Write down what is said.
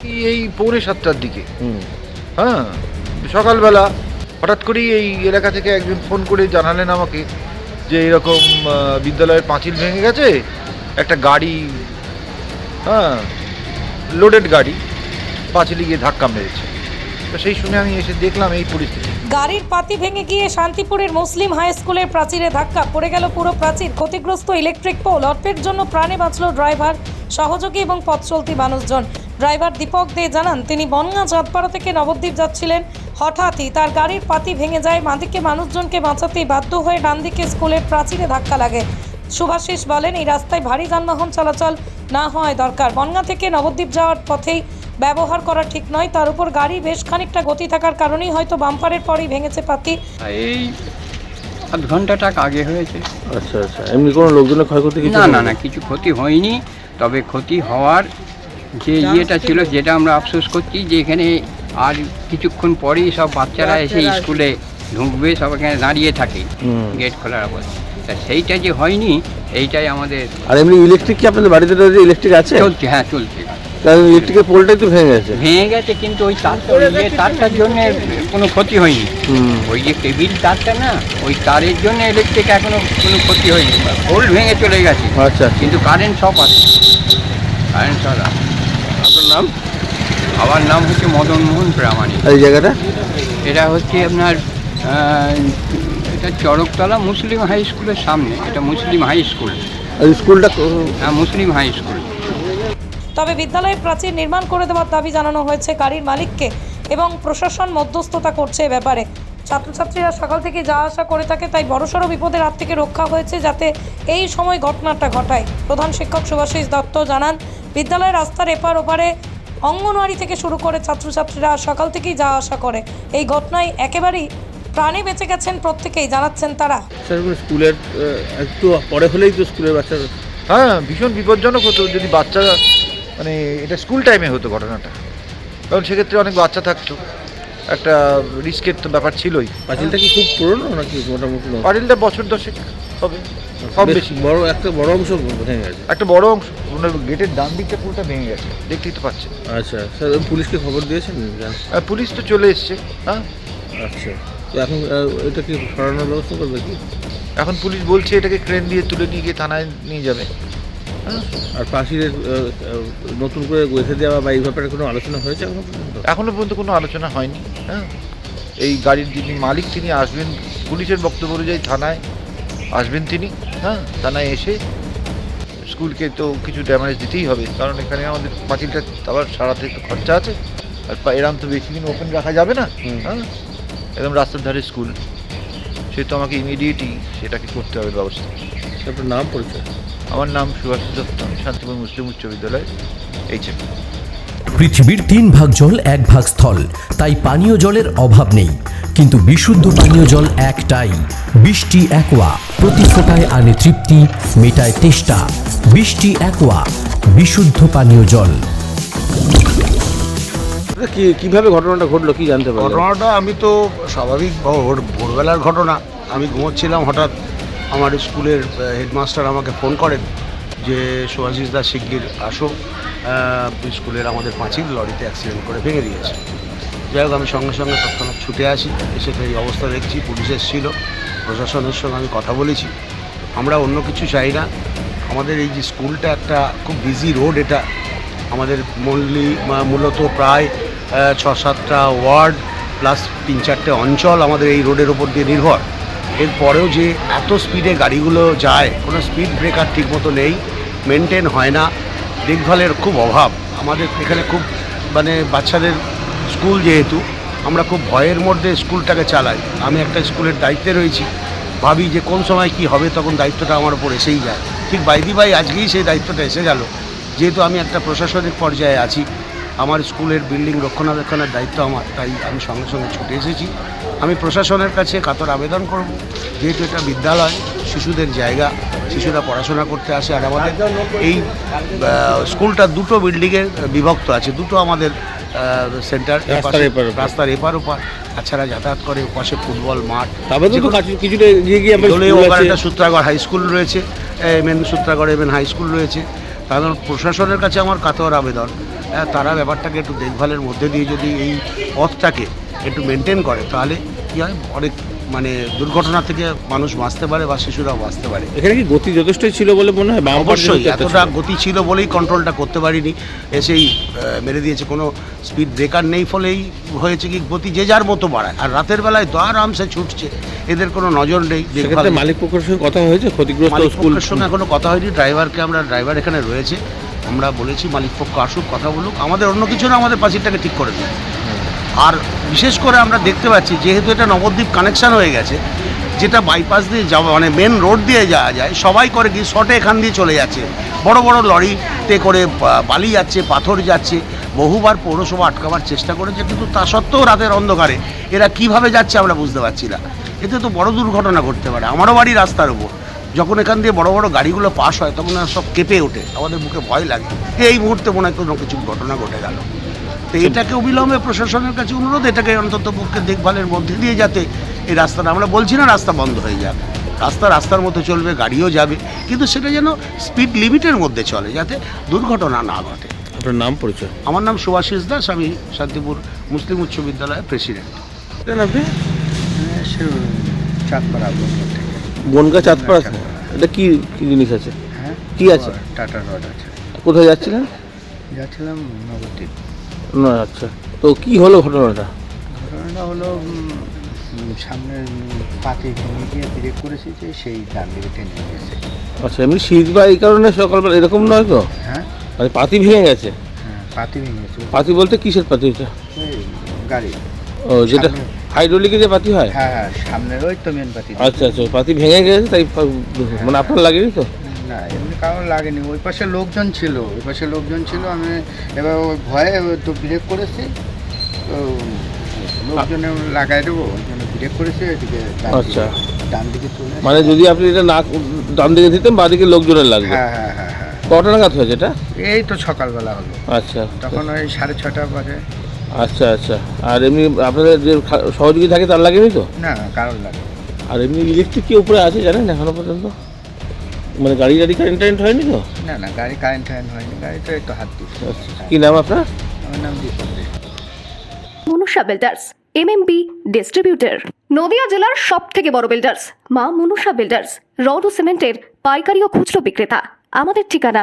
এই- পৌনে সাতটার দিকে। হ্যাঁ সকালবেলা হঠাৎ করেই এই এলাকা থেকে একজন ফোন করে জানালেন আমাকে যে এরকম বিদ্যালয়ের পাঁচিল ভেঙে গেছে একটা গাড়ি হ্যাঁ লোডেড গাড়ি পাঁচিলে গিয়ে ধাক্কা মেরেছে। তো সেই শুনে আমি এসে দেখলাম এই পরিস্থিতি। গাড়ির পাতি ভেঙে গিয়ে শান্তিপুরের মুসলিম হাই স্কুলের প্রাচীরে ধাক্কা পড়ে গেল পুরো প্রাচীর। ক্ষতিগ্রস্ত ইলেকট্রিক পোল অল্পের জন্য প্রাণে বাঁচল ড্রাইভার সহযোগী এবং পথ চলতি মানুষজন। ড্রাইভার দীপক দে জানান তিনি বনগাঁ চাঁদপাড়া থেকে নবদ্বীপ যাচ্ছিলেন। হঠাৎই তার গাড়ির পাতি ভেঙে যায়। বাঁদিকে মানুষজনকে বাঁচাতেই বাধ্য হয়ে ডান দিকে স্কুলের প্রাচীরে ধাক্কা লাগে। সুভাষিস বলেন এই রাস্তায় ভারী যানবাহন চলাচল না হওয়াই দরকার। বনগাঁ থেকে নবদ্বীপ যাওয়ার পথেই ব্যবহার করা ঠিক নয়। তার উপর গাড়ি বেশ খানিকটা গতি থাকার কারণেই হয়তো বাম্পারের পরেই ভেঙেছে পাতি। এই আধ ঘন্টাটাক আগে হয়েছে। আচ্ছা আচ্ছা। এমনি কোনো লোকজনের ক্ষয়ক্ষতি কিছু না না না কিছু ক্ষতি হয়নি। তবে ক্ষতি হওয়ার যে ইয়েটা ছিল যেটা আমরা আফসোস করছি যে এখানে আর কিছুক্ষণ পরেই সব বাচ্চারা এসে স্কুলে ঢুকবে সব এখানে দাঁড়িয়ে থাকে গেট খোলার অবস্থা তা সেইটা যে হয়নি এইটাই আমাদের আর এমনি ইলেকট্রিক কি আপনাদের বাড়িতে রয়েছে ইলেকট্রিক আছে? চলছে হ্যাঁ চলছে। কারণ ইলেকট্রিকের পোলটাই তো ভেঙে গেছে। ভেঙে গেছে কিন্তু ওই তারটা ইয়ে তারটার জন্য কোনো ক্ষতি হয়নি। হুম। ওই যে টেবিল তারটা না ওই তারের জন্য ইলেকট্রিক এখনও কোনো ক্ষতি হয়নি। পোল ভেঙে চলে গেছে। আচ্ছা। কিন্তু কারেন্ট সব আছে। কারেন্ট সব আছে। নাম আমার নাম হচ্ছে মদন মোহন প্রামাণিক এই জায়গাটা? এটা হচ্ছে আপনার এটা চড়কতলা মুসলিম হাই স্কুলের সামনে। এটা মুসলিম হাই স্কুল। স্কুলটা হ্যাঁ মুসলিম হাই স্কুল। তবে বিদ্যালয়ের প্রাচীর নির্মাণ করে দেওয়ার দাবি জানানো হয়েছে গাড়ির মালিককে এবং প্রশাসন মধ্যস্থতা করছে এ ব্যাপারে। ছাত্রছাত্রীরা সকাল থেকে যাওয়া আসা করে থাকে তাই বড়সড় বিপদের হাত থেকে রক্ষা হয়েছে যাতে এই সময় ঘটনাটা ঘটায়। প্রধান শিক্ষক সুভাষিস দত্ত জানান বিদ্যালয়ের রাস্তার এপার ওপারে অঙ্গনওয়াড়ি থেকে শুরু করে ছাত্রছাত্রীরা সকাল থেকেই যাওয়া আসা করে। এই ঘটনায় একেবারেই প্রাণে বেঁচে গেছেন প্রত্যেকেই জানাচ্ছেন তারা। স্কুলের একটু পরে হলেই তো স্কুলের বাচ্চারা হ্যাঁ ভীষণ বিপজ্জনক হতো যদি বাচ্চা মানে এটা স্কুল টাইমে হতো ঘটনাটা। কারণ সেক্ষেত্রে অনেক বাচ্চা থাকতো। একটা রিস্কের তো ব্যাপার ছিলই। পাঁচিলটা কি খুব পুরনো নাকি মোটামুটি? পারিলটা বছর দশেক হবে। কম বেশ বড় একটা বড় অংশ ভেঙে গেছে। একটা বড় অংশ। গেটের ডান দিকটা পুরোটা ভেঙে গেছে দেখতেই তো পাচ্ছেন। আচ্ছা স্যার পুলিশকে খবর দিয়েছেন? জান পুলিশ তো চলে এসছে হ্যাঁ? আচ্ছা তো এখন এটা কি সরানোর ব্যবস্থা করবে কি? এখন পুলিশ বলছে এটাকে ক্রেন দিয়ে তুলে নিয়ে গিয়ে থানায় নিয়ে যাবে। হ্যাঁ? আর আহ, নতুন করে গেঁথে দেওয়া বা এই ব্যাপারে কোনো আলোচনা হয়েছে এখনও পর্যন্ত? এখনও পর্যন্ত কোনো আলোচনা হয়নি হ্যাঁ? এই গাড়ির যিনি মালিক তিনি আসবেন পুলিশের বক্তব্য অনুযায়ী থানায় আসবেন তিনি। হ্যাঁ থানায় এসে স্কুলকে তো কিছু ড্যামেজ দিতেই হবে। কারণ এখানে আমাদের পাঁচিলটা আবার সারাতে একটু খরচা আছে। আর এরম তো বেশি দিন ওপেন রাখা যাবে না। হ্যাঁ একদম রাস্তার ধারে স্কুল। সে তো আমাকে ইমিডিয়েটই সেটাকে করতে হবে ব্যবস্থা। আপনার নাম পরিচয়? আমার নাম সুভাষ দত্ত শান্তিপুর মুসলিম উচ্চ বিদ্যালয় এইচ পৃথিবীর তিন ভাগ জল এক ভাগ স্থল। তাই পানীয় জলের অভাব নেই। কিন্তু বিশুদ্ধ পানীয় জল একটাই। বৃষ্টি একোয়া। প্রতি ফোটায় আনে তৃপ্তি মেটায় তেষ্টা। বৃষ্টি একোয়া। বিশুদ্ধ পানীয় জল। কি কীভাবে ঘটনাটা ঘটলো কি জানতে পারলেন? ঘটনাটা আমি তো স্বাভাবিক ভোর ভোরবেলার ঘটনা। আমি ঘুমোচ্ছিলাম হঠাৎ। আমার স্কুলের হেডমাস্টার আমাকে ফোন করেন। যে সুভাষিস দাস শিগগির আসো স্কুলের আমাদের পাঁচিল লরিতে অ্যাক্সিডেন্ট করে ভেঙে দিয়েছে। যাই হোক, আমি সঙ্গে সঙ্গে তৎক্ষণাৎ ছুটে আসি, এসে এই অবস্থা দেখছি, পুলিশ এসেছিল, প্রশাসনের সঙ্গে আমি কথা বলেছি। আমরা অন্য কিছু চাই না। আমাদের এই যে স্কুলটা একটা খুব বিজি রোড এটা আমাদের মূললি মূলত প্রায় ছ সাতটা ওয়ার্ড প্লাস তিন চারটে অঞ্চল আমাদের এই রোডের ওপর দিয়ে নির্ভর। এরপরেও যে এত স্পিডে গাড়িগুলো যায়, কোনো স্পিড ব্রেকার ঠিকমতো নেই, মেনটেন হয় না। দেখভালের খুব অভাব। আমাদের এখানে খুব মানে বাচ্চাদের স্কুল যেহেতু, আমরা খুব ভয়ের মধ্যে স্কুলটাকে চালাই। আমি একটা স্কুলের দায়িত্বে রয়েছি। ভাবি যে কোন সময় কি হবে, তখন দায়িত্বটা আমার উপর এসেই যায়। ঠিক বাইদি বাই আজকেই সেই দায়িত্বটা এসে গেল। যেহেতু আমি একটা প্রশাসনিক পর্যায়ে আছি আমার স্কুলের বিল্ডিং রক্ষণাবেক্ষণের দায়িত্ব আমার তাই আমি সঙ্গে সঙ্গে ছুটে এসেছি। আমি প্রশাসনের কাছে কাতর আবেদন করব। যেহেতু এটা বিদ্যালয় শিশুদের জায়গা শিশুরা পড়াশোনা করতে আসে আর আমাদের এই স্কুলটা দুটো বিল্ডিংয়ে বিভক্ত আছে। দুটো আমাদের সেন্টার রাস্তার এপার ওপার। বাচ্চারা যাতায়াত করে পাশে ফুটবল মাঠ। কিছুটা সূত্রাগড় হাই স্কুল রয়েছে M N Sutragarh M N high school রয়েছে। কারণ প্রশাসনের কাছে আমার কাতর আবেদন। হ্যাঁ, তারা ব্যাপারটাকে একটু দেখভালের মধ্যে দিয়ে যদি এই পথটাকে একটু মেনটেন করে তাহলে কী হয়? অনেক মানে দুর্ঘটনা থেকে মানুষ বাঁচতে পারে বা শিশুরাও বাঁচতে পারে। এখানে কি গতি যথেষ্টই ছিল বলে মনে হয়? অবশ্যই এতটা গতি ছিল বলেই কন্ট্রোলটা করতে পারিনি। এসেই মেরে দিয়েছে। কোনো স্পিড ব্রেকার নেই ফলেই হয়েছে কি গতি যে যার মতো বাড়ায়। আর রাতের বেলায় তো আরামসে ছুটছে। এদের কোনো নজর নেই মালিক পক্ষের সঙ্গে কথা হয়েছে? ক্ষতিগ্রস্ত মালিক স্কুল পক্ষের সঙ্গে এখনও কথা হয়নি। ড্রাইভারকে আমরা ড্রাইভার এখানে রয়েছে। আমরা বলেছি মালিক পক্ষ আসুক কথা বলুক। আমাদের অন্য কিছু না আমাদের পাঁচিরটাকে ঠিক করে দিন। আর বিশেষ করে আমরা দেখতে পাচ্ছি, যেহেতু এটা নবদ্বীপ কানেকশন হয়ে গেছে, যেটা বাইপাস দিয়ে যাওয়া মানে মেন রোড দিয়ে যাওয়া যায়, সবাই করে কি শর্টে এখান দিয়ে চলে যাচ্ছে। বড় বড় লরিতে করে বালি যাচ্ছে, পাথর যাচ্ছে, বহুবার পৌরসভা আটকাবার চেষ্টা করেছে, কিন্তু তা সত্ত্বেও রাতের অন্ধকারে। এরা কীভাবে যাচ্ছে আমরা বুঝতে পারছি না। এতে তো বড় দুর্ঘটনা ঘটতে পারে। আমারও বাড়ি রাস্তার উপর। যখন এখান দিয়ে বড় বড় গাড়িগুলো পাস হয়, তখন সব কেঁপে ওঠে। আমাদের মুখে ভয় লাগে। এই মুহূর্তে মনে হয় কোনো কিছু ঘটনা ঘটে গেল। তো এটাকে অবিলম্বে প্রশাসনের কাছে অনুরোধ এটাকে অন্তত পক্ষে দেখভালের মধ্যে দিয়ে যাতে এই রাস্তাটা আমরা বলছি না রাস্তা বন্ধ হয়ে যাবে রাস্তা রাস্তার মতো চলবে গাড়িও যাবে কিন্তু সেটা যেন স্পিড লিমিটের মধ্যে চলে যাতে দুর্ঘটনা না ঘটে। আপনার নাম পরিচয়? আমার নাম সুভাষিস দাস আমি শান্তিপুর মুসলিম উচ্চ বিদ্যালয়ের প্রেসিডেন্ট। আপনি? চাঁদপাড়া বনগা চাঁদপাড়া আছে? এটা কি কি জিনিস আছে? হ্যাঁ কি আছে? টাটা রড আছে। কোথায় যাচ্ছিলেন? যাচ্ছিলাম নবদ্বীপ। না আচ্ছা। তো কি হলো ঘটনাটা? ঘটনাটা হলো উম, সামনের পাতে ভেঙে গিয়ে ব্রেক করেছি যে সেই ডান দিকে টেনে গেছে। আচ্ছা এমনি শীত বা এই কারণে সকালবেলা এরকম নয় তো? হ্যাঁ। মানে পাতি ভেঙে গেছে? হ্যাঁ পাতি ভেঙে গেছে। পাতি বলতে কিসের পাতি এটা? ওই গাড়ি। ও যেটা সামনে। হাইড্রোলিকে যে পাতি হয়? হ্যাঁ হ্যাঁ সামনের ওই তো মেন পাতি। আচ্ছা আচ্ছা ওই পাতি ভেঙে গেছে তাই পা- মানে আপনার লাগেনি তো? না এমনি কারণ লাগেনি। ওই পাশে লোকজন ছিল ওই পাশে লোকজন ছিল আমি এবার ওই ভয়ে তো ব্রেক করেছি। তো লোকজনে লাগাই দেবো ওই জন্য ব্রেক করেছি এদিকে আচ্ছা। ডান দিকে চলে মানে যদি আপনি এটা না ডান দিকে দিতেন বা দিকে লোকজনের লাগবে। হ্যাঁ হ্যাঁ হ্যাঁ হ্যাঁ। কটা নাগাদ হয়েছে এটা? এই তো সকালবেলা হলো। আচ্ছা। তখন ওই সাড়ে ছটা বাজে। আচ্ছা আচ্ছা। আর এমনি আপনাদের যে সহযোগী থাকে তার লাগেনি তো? না কারণ লাগে আর এমনি ইলেকট্রিক কি উপরে আছে জানেন এখনও পর্যন্ত? মানে গাড়ি গাড়ি কারেন্ট টারেন্ট হয়নি তো? না না গাড়ি কারেন্ট টারেন্ট হয়নি গাড়ি তো এই হাত দিচ্ছে কি নাম আপনার? আমার নাম Dipak De. Manusha builders MMB distributor Nadia জেলার সব থেকে বড় বিল্ডার্স মা মনুষা বিল্ডার্স রড ও সিমেন্টের পাইকারি ও খুচরো বিক্রেতা। আমাদের ঠিকানা